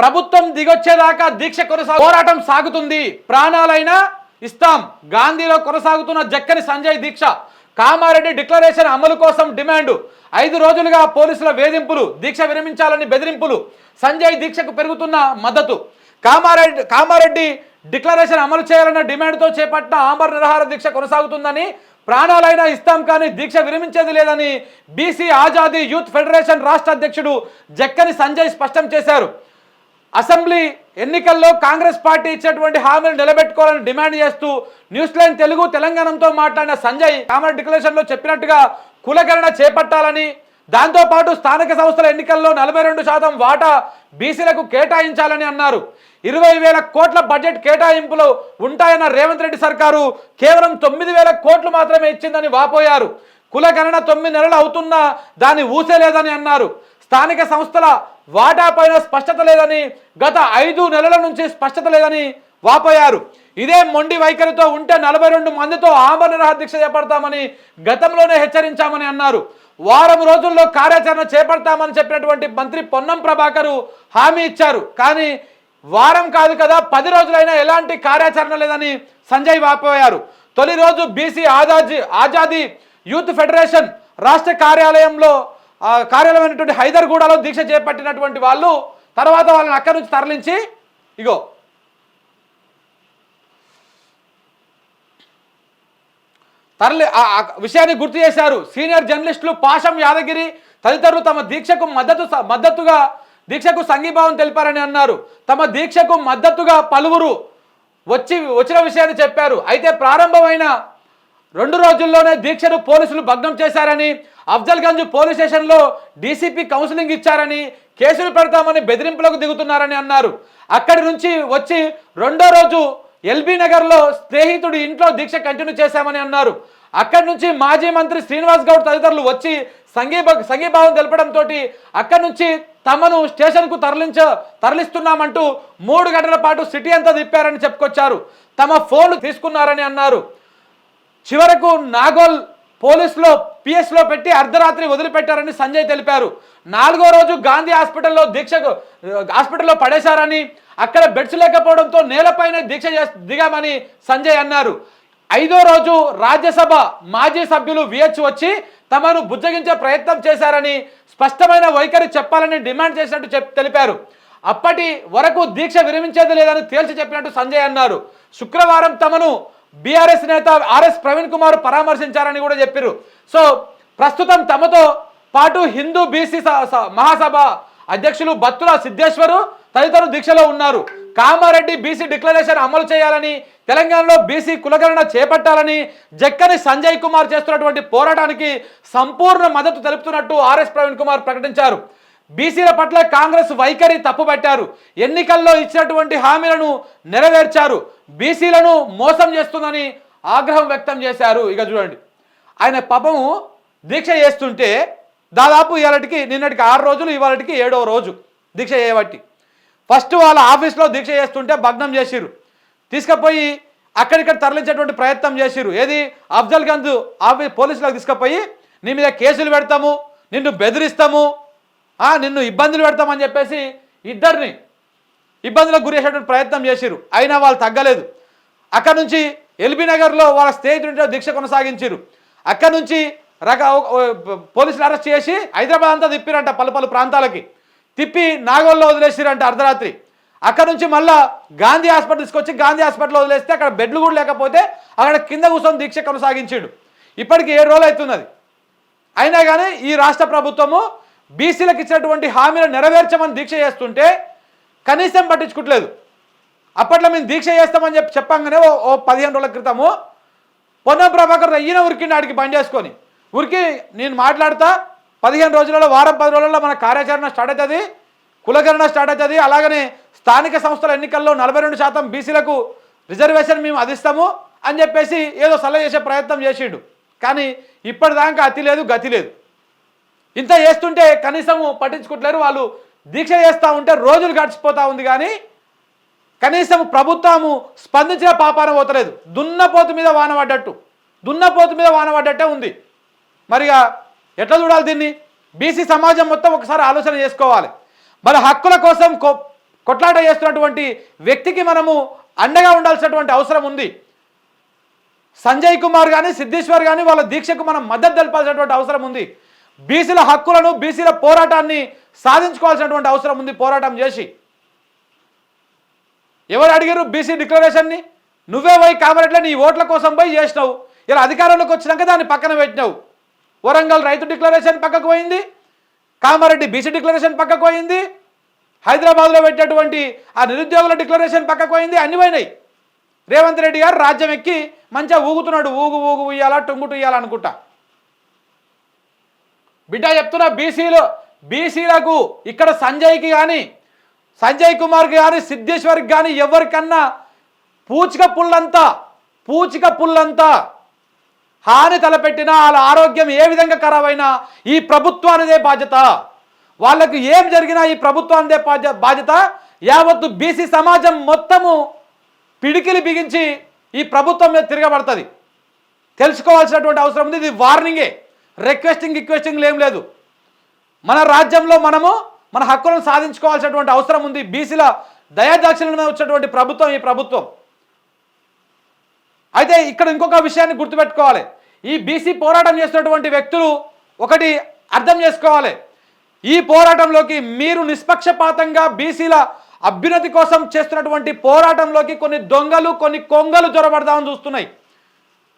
ప్రభుత్వం దిగొచ్చేదాకా దీక్ష కొనసాగు పోరాటం సాగుతుంది. ప్రాణాలైనా ఇస్తాం. గాంధీలో కొనసాగుతున్న జక్కని సంజయ్ దీక్ష కామారెడ్డి డిక్లరేషన్ అమలు కోసం డిమాండ్. ఐదు రోజులుగా పోలీసుల వేధింపులు దీక్ష విరమించాలని బెదిరింపులు. సంజయ్ దీక్షకు పెరుగుతున్న మద్దతు. కామారెడ్డి కామారెడ్డి డిక్లరేషన్ అమలు చేయాలన్న డిమాండ్తో చేపట్టిన ఆమర నిరాహార దీక్ష కొనసాగుతుందని ప్రాణాలైనా ఇస్తాం కానీ దీక్ష విరమించేది లేదని బీసీ ఆజాదీ యూత్ ఫెడరేషన్ రాష్ట్ర అధ్యక్షుడు జక్కని సంజయ్ స్పష్టం చేశారు. అసెంబ్లీ ఎన్నికల్లో కాంగ్రెస్ పార్టీ ఇచ్చేటువంటి హామీలు నిలబెట్టుకోవాలని డిమాండ్ చేస్తూ న్యూస్ లైన్ తెలుగు తెలంగాణతో మాట్లాడిన సంజయ్ కామన్ డిక్లరేషన్లో చెప్పినట్టుగా కులగణన చేపట్టాలని దాంతోపాటు స్థానిక సంస్థల ఎన్నికల్లో నలభై రెండు శాతం వాటా బీసీలకు కేటాయించాలని అన్నారు. ఇరవై వేల కోట్ల బడ్జెట్ కేటాయింపులు ఉంటాయన్న రేవంత్ రెడ్డి సర్కారు కేవలం తొమ్మిది వేల కోట్లు మాత్రమే ఇచ్చిందని వాపోయారు. కులగణన తొమ్మిది నెలలు అవుతున్నా దాన్ని ఊసేలేదని అన్నారు. స్థానిక సంస్థల వాటా పైన స్పష్టత లేదని గత ఐదు నెలల నుంచి స్పష్టత లేదని వాపోయారు. ఇదే మొండి వైఖరితో ఉంటే నలభై రెండు మందితో ఆమరణ దీక్ష చేపడతామని గతంలోనే హెచ్చరించామని అన్నారు. వారం రోజుల్లో కార్యాచరణ చేపడతామని చెప్పినటువంటి మంత్రి పొన్నం ప్రభాకరు హామీ ఇచ్చారు. కానీ వారం కాదు కదా పది రోజులైనా ఎలాంటి కార్యాచరణ లేదని సంజయ్ వాపోయారు. తొలి రోజు BC Azadi Azadi youth federation రాష్ట్ర కార్యాలయంలో కార్యాలయమైనటువంటి హైదర్గూడలో దీక్ష చేపట్టినటువంటి వాళ్ళు తర్వాత వాళ్ళని అక్కడి నుంచి తరలించి ఇగో. తరలి ఆ విషయాన్ని గుర్తు చేశారు. సీనియర్ జర్నలిస్టులు పాషం యాదగిరి తదితరులు తమ దీక్షకు మద్దతు మద్దతుగా దీక్షకు సంఘీభావం తెలిపారని అన్నారు. తమ దీక్షకు మద్దతుగా పలువురు వచ్చి వచ్చిన విషయాన్ని చెప్పారు. అయితే ప్రారంభమైన రెండు రోజుల్లోనే దీక్షను పోలీసులు భగ్నం చేశారని అఫ్జల్గంజ్ పోలీస్ స్టేషన్లో డీసీపీ కౌన్సిలింగ్ ఇచ్చారని కేసులు పెడతామని బెదిరింపులకు దిగుతున్నారని అన్నారు. అక్కడి నుంచి వచ్చి రెండో రోజు ఎల్బీ నగర్లో స్నేహితుడి ఇంట్లో దీక్ష కంటిన్యూ చేశామని అన్నారు. అక్కడి నుంచి మాజీ మంత్రి శ్రీనివాస్ గౌడ్ తదితరులు వచ్చి సంఘీభ సంఘీభావం తెలపడంతో అక్కడి నుంచి తమను స్టేషన్కు తరలించ తరలిస్తున్నామంటూ మూడు గంటల పాటు సిటీ అంతా తిప్పారని చెప్పుకొచ్చారు. తమ ఫోన్లు తీసుకున్నారని అన్నారు. చివరకు నాగోల్ పోలీసులో పిఎస్లో పెట్టి అర్ధరాత్రి వదిలిపెట్టారని సంజయ్ తెలిపారు. నాలుగో రోజు గాంధీ హాస్పిటల్లో దీక్షకు హాస్పిటల్లో పడేశారని అక్కడ బెడ్స్ లేకపోవడంతో నేలపైన దీక్ష దిగామని సంజయ్ అన్నారు. ఐదో రోజు రాజ్యసభ మాజీ సభ్యులు విహెచ్ వచ్చి తమను బుజ్జగించే ప్రయత్నం చేశారని స్పష్టమైన వైఖరి చెప్పాలని డిమాండ్ చేసినట్టు చెప్ తెలిపారు. అప్పటి వరకు దీక్ష విరమించేది లేదని తేల్చి చెప్పినట్టు సంజయ్ అన్నారు. శుక్రవారం తమను బీఆర్ఎస్ నేత ఆర్ఎస్ ప్రవీణ్ కుమార్ పరామర్శించారని కూడా చెప్పారు సో ప్రస్తుతం తమతో పాటు హిందూ బీసీ మహాసభ అధ్యక్షులు బత్తుల సిద్ధేశ్వరు తదితరులు దీక్షలో ఉన్నారు. కామారెడ్డి బీసీ డిక్లరేషన్ అమలు చేయాలని తెలంగాణలో బీసీ కులగణన చేపట్టాలని జక్కని సంజయ్ కుమార్ చేస్తున్నటువంటి పోరాటానికి సంపూర్ణ మద్దతు తెలుపుతున్నట్టు ఆర్ఎస్ ప్రవీణ్ కుమార్ ప్రకటించారు. బీసీల పట్ల కాంగ్రెస్ వైఖరి తప్పుపట్టారు. ఎన్నికల్లో ఇచ్చినటువంటి హామీలను నెరవేర్చారు. బీసీలను మోసం చేస్తుందని ఆగ్రహం వ్యక్తం చేశారు. ఇక చూడండి. ఆయన పాపము దీక్ష చేస్తుంటే దాదాపు ఇవాళకి నిన్నటికి ఆరు రోజులు ఇవాళకి ఏడవ రోజు దీక్ష చేయబట్టి. ఫస్ట్ వాళ్ళ ఆఫీస్లో దీక్ష చేస్తుంటే భగ్నం చేసిరు తీసుకుపోయి అక్కడిక్కడ తరలించేటువంటి ప్రయత్నం చేసిరు ఏది? అఫ్జల్ గంజ్ ఆఫీస్ పోలీసులకు తీసుకుపోయి నీ మీద కేసులు పెడతాము నిన్ను బెదిరిస్తాము నిన్ను ఇబ్బందులు పెడతామని చెప్పేసి ఇద్దరిని ఇబ్బందులకు గురి చేసేటువంటి ప్రయత్నం చేశారు అయినా వాళ్ళు తగ్గలేదు. అక్కడ నుంచి ఎల్బీ నగర్లో వాళ్ళ స్నేహితుడితో దీక్ష కొనసాగించారు అక్కడ నుంచి రక పోలీసులు అరెస్ట్ చేసి హైదరాబాద్ అంతా తిప్పిరంట పలు పలు ప్రాంతాలకి. తిప్పి నాగోల్లో వదిలేసిరంట అర్ధరాత్రి. అక్కడ నుంచి మళ్ళా గాంధీ హాస్పిటల్ తీసుకొచ్చి గాంధీ హాస్పిటల్లో వదిలేస్తే అక్కడ బెడ్లు కూడా లేకపోతే అక్కడ కింద కూర్చొని దీక్ష కొనసాగించాడు ఇప్పటికి ఏడు రోజులు అవుతున్నది అయినా కానీ ఈ రాష్ట్ర ప్రభుత్వము బీసీలకు ఇచ్చినటువంటి హామీలు నెరవేర్చమని దీక్ష చేస్తుంటే కనీసం పట్టించుకోవట్లేదు. అప్పట్లో మేము దీక్ష చేస్తామని చెప్పి చెప్పంగానే ఓ ఓ పదిహేను రోజుల క్రితము పొన్నం ప్రభాకర్ ఈయన ఉరికిండి ఆడికి బంద్ చేసుకొని ఉరికి నేను మాట్లాడతా పదిహేను రోజులలో వారం పది రోజులలో మన కార్యాచరణ స్టార్ట్ అవుతుంది కులగణన స్టార్ట్ అవుతుంది అలాగనే స్థానిక సంస్థల ఎన్నికల్లో నలభై రెండు శాతం బీసీలకు రిజర్వేషన్ మేము అదిస్తాము అని చెప్పేసి ఏదో సలహా చేసే ప్రయత్నం చేసిండు. కానీ ఇప్పటిదాకా అతి లేదు గతి లేదు. ఇంత చేస్తుంటే కనీసం పట్టించుకుంటలేరు వాళ్ళు దీక్ష చేస్తూ ఉంటే రోజులు గడిచిపోతూ ఉంది కానీ కనీసం ప్రభుత్వము స్పందించిన పాపాన పోతలేదు. దున్నపోతు మీద వాన పడ్డట్టు. దున్నపోతు మీద వాన పడ్డట్టే ఉంది. మరిగా ఎట్లా చూడాలి దీన్ని? బీసీ సమాజం మొత్తం ఒకసారి ఆలోచన చేసుకోవాలి. మరి హక్కుల కోసం కొ కొట్లాట చేస్తున్నటువంటి వ్యక్తికి మనము అండగా ఉండాల్సినటువంటి అవసరం ఉంది. సంజయ్ కుమార్ కానీ సిద్ధేశ్వర్ కానీ వాళ్ళ దీక్షకు మనం మద్దతు తెలపాల్సినటువంటి అవసరం ఉంది. బీసీల హక్కులను బీసీల పోరాటాన్ని సాధించుకోవాల్సినటువంటి అవసరం ఉంది పోరాటం చేసి. ఎవరు అడిగారు బీసీ డిక్లరేషన్ని? నువ్వే పోయి కామారెడ్డిలో నీ ఓట్ల కోసం పోయి చేసినావు. ఇలా అధికారంలోకి వచ్చినాక దాన్ని పక్కన పెట్టినావు. వరంగల్ రైతు డిక్లరేషన్ పక్కకు పోయింది. కామారెడ్డి బీసీ డిక్లరేషన్ పక్కకు పోయింది. హైదరాబాద్లో పెట్టినటువంటి ఆ నిరుద్యోగుల డిక్లరేషన్ పక్కకు పోయింది. అన్ని పోయినాయి. రేవంత్ రెడ్డి గారు రాజ్యం ఎక్కి మంచిగా ఊగుతున్నాడు. ఊగు ఊగు ఉయ్యాలా టొంగుటు ఉయ్యాలనుకుంటా బిడ్డ చెప్తున్నా బీసీలు బీసీలకు ఇక్కడ సంజయ్కి కానీ సంజయ్ కుమార్కి కానీ సిద్ధేశ్వర్కి కానీ ఎవరికన్నా పూచిక పుల్లంతా పూచిక పుల్లంతా హాని తలపెట్టినా వాళ్ళ ఆరోగ్యం ఏ విధంగా ఖరాబైనా ఈ ప్రభుత్వానిదే బాధ్యత. వాళ్ళకు ఏం జరిగినా ఈ ప్రభుత్వానిదే బాధ్య- బాధ్యత. యావత్తు బీసీ సమాజం మొత్తము పిడికిలి బిగించి ఈ ప్రభుత్వం మీద తిరగబడుతుంది. తెలుసుకోవాల్సినటువంటి అవసరం ఉంది. ఇది వార్నింగే. రిక్వెస్టింగ్ రిక్వెస్టింగ్ ఏం లేదు. మన రాజ్యంలో మనము మన హక్కులను సాధించుకోవాల్సినటువంటి అవసరం ఉంది. బీసీల దయాదాక్షిణ్యం వచ్చినటువంటి ప్రభుత్వం ఈ ప్రభుత్వం. అయితే ఇక్కడ ఇంకొక విషయాన్ని గుర్తుపెట్టుకోవాలి. ఈ బీసీ పోరాటం చేస్తున్నటువంటి వ్యక్తులు ఒకటి అర్థం చేసుకోవాలి. ఈ పోరాటంలోకి మీరు నిష్పక్షపాతంగా బీసీల అభ్యున్నతి కోసం చేస్తున్నటువంటి పోరాటంలోకి కొన్ని దొంగలు కొన్ని కొంగలు జొరబడదామని చూస్తున్నాయి.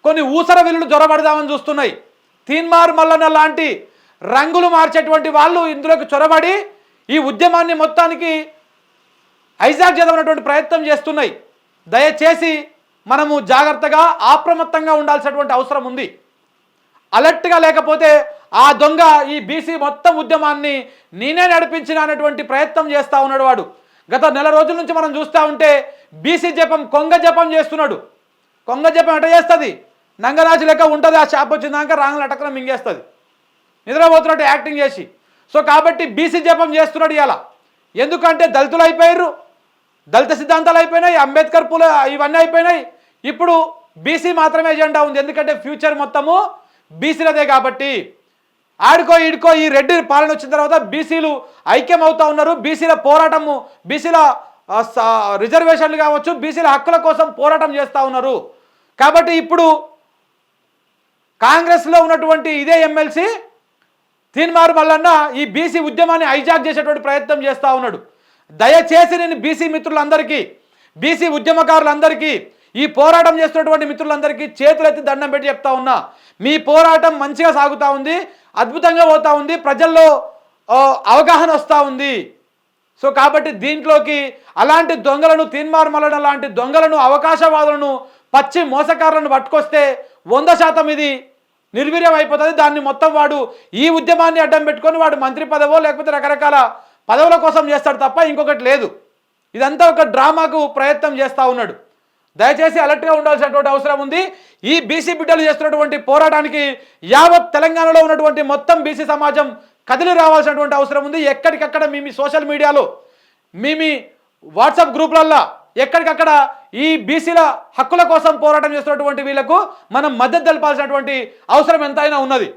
కొన్ని ఊసర విల్లులు జొరబడదామని చూస్తున్నాయి. తీన్మార్ మల్లన్న లాంటి రంగులు మార్చేటువంటి వాళ్ళు ఇందులోకి చొరబడి ఈ ఉద్యమాన్ని మొత్తానికి హైజాక్ చేద్దామన్నటువంటి ప్రయత్నం చేస్తున్నాయి. దయచేసి మనము జాగ్రత్తగా అప్రమత్తంగా ఉండాల్సినటువంటి అవసరం ఉంది. అలర్ట్గా లేకపోతే ఆ దొంగ ఈ బీసీ మొత్తం ఉద్యమాన్ని నేనే నడిపించిన అనేటువంటి ప్రయత్నం చేస్తూ ఉన్నాడు వాడు. గత నెల రోజుల నుంచి మనం చూస్తూ ఉంటే బీసీ జపం కొంగ జపం చేస్తున్నాడు. కొంగ జపం ఎట చేస్తుంది? నంగరాజు లెక్క ఉంటుంది ఆ షాప్ వచ్చిందాక రాంగులు అటక్కన మింగేస్తుంది. నిద్రపోతున్నట్టు యాక్టింగ్ చేసి. సో కాబట్టి బీసీ జపం చేస్తున్నాడు ఇలా ఎందుకంటే దళితులు అయిపోయారు దళిత సిద్ధాంతాలు అయిపోయినాయి అంబేద్కర్ పూల ఇవన్నీ అయిపోయినాయి. ఇప్పుడు బీసీ మాత్రమే ఎజెండా ఉంది ఎందుకంటే ఫ్యూచర్ మొత్తము బీసీలదే కాబట్టి. ఆడుకో ఈడుకో ఈ రెడ్డి పాలన వచ్చిన తర్వాత బీసీలు ఐక్యం అవుతా ఉన్నారు. బీసీల పోరాటము బీసీల స- రిజర్వేషన్లు కావచ్చు బీసీల హక్కుల కోసం పోరాటం చేస్తూ ఉన్నారు. కాబట్టి ఇప్పుడు కాంగ్రెస్లో ఉన్నటువంటి ఇదే ఎమ్మెల్సీ తీన్మారు మల్లన్న ఈ బీసీ ఉద్యమాన్ని హైజాక్ చేసేటువంటి ప్రయత్నం చేస్తూ ఉన్నాడు. దయచేసి నేను బీసీ మిత్రులందరికీ బీసీ ఉద్యమకారులందరికీ ఈ పోరాటం చేస్తున్నటువంటి మిత్రులందరికీ చేతులెత్తి దండం పెట్టి చెప్తా ఉన్నా. మీ పోరాటం మంచిగా సాగుతూ ఉంది అద్భుతంగా పోతూ ఉంది ప్రజల్లో అవగాహన వస్తూ ఉంది. సో కాబట్టి దీంట్లోకి అలాంటి దొంగలను తీన్మారు మల్లన లాంటి దొంగలను అవకాశవాదులను పచ్చి మోసకారులను పట్టుకొస్తే వంద శాతం ఇది నిర్వీర్యం అయిపోతుంది. దాన్ని మొత్తం వాడు ఈ ఉద్యమాన్ని అడ్డం పెట్టుకొని వాడు మంత్రి పదవో లేకపోతే రకరకాల పదవుల కోసం చేస్తాడు తప్ప ఇంకొకటి లేదు. ఇదంతా ఒక డ్రామాకు ప్రయత్నం చేస్తూ ఉన్నాడు. దయచేసి అలర్ట్గా ఉండాల్సినటువంటి అవసరం ఉంది. ఈ బీసీ బిడ్డలు చేస్తున్నటువంటి పోరాటానికి యావత్ తెలంగాణలో ఉన్నటువంటి మొత్తం బీసీ సమాజం కదిలి రావాల్సినటువంటి అవసరం ఉంది. ఎక్కడికక్కడ మీ మీ సోషల్ మీడియాలో మీ మీ వాట్సాప్ గ్రూపులల్లో ఎక్కడికక్కడ ఈ బీసీల హక్కుల కోసం పోరాటం చేస్తున్నటువంటి వీళ్ళకు మనం మద్దతు తెలపాల్సినటువంటి అవసరం ఎంతైనా ఉన్నది.